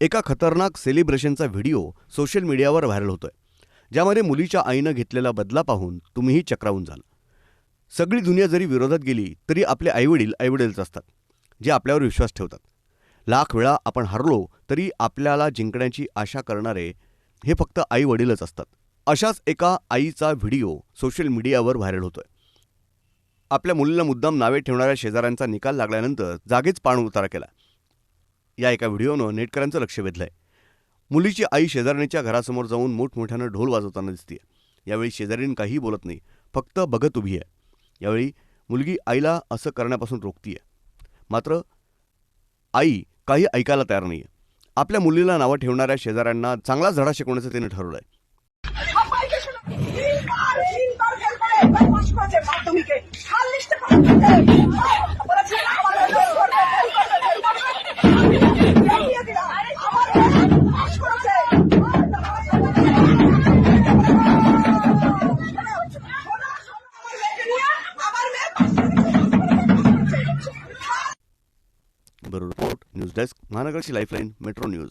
एका खतरनाक सेलिब्रेशनचा व्हिडिओ सोशल मीडियावर व्हायरल होतोय ज्यामध्ये मुलीच्या आईनं घेतलेला बदला पाहून तुम्हीही चक्रावून जाल. सगळी दुनिया जरी विरोधात गेली तरी आपले आईवडील आईवडीलच असतात जे आपल्यावर विश्वास ठेवतात. लाख वेळा आपण हरलो तरी आपल्याला जिंकण्याची आशा करणारे हे फक्त आई वडीलच असतात. अशाच एका आईचा व्हिडिओ सोशल मीडियावर व्हायरल होतोय. आपल्या मुलीला मुद्दाम नावे ठेवणाऱ्या शेजाऱ्यांचा निकाल लागल्यानंतर जागीच पाण उतारा केला. या एका व्हिडिओनं नेटकऱ्यांचं लक्ष वेधलंय. मुलीची आई शेजारणीच्या घरासमोर जाऊन मोठमोठ्यानं ढोल वाजवताना दिसते यावेळी शेजारीन काहीही बोलत नाही फक्त बघत उभी आहे. यावेळी मुलगी आईला असं करण्यापासून रोखतीये. मात्र आई काही ऐकायला तयार नाही आहे आपल्या मुलीला नावं ठेवणाऱ्या शेजाऱ्यांना चांगलाच धडा शिकवण्याचं तिने ठरवलं आहे. तुम्ही ब्युरो रिपोर्ट न्यूज डेस्क महानगरची लाईफलाईन मेट्रो न्यूज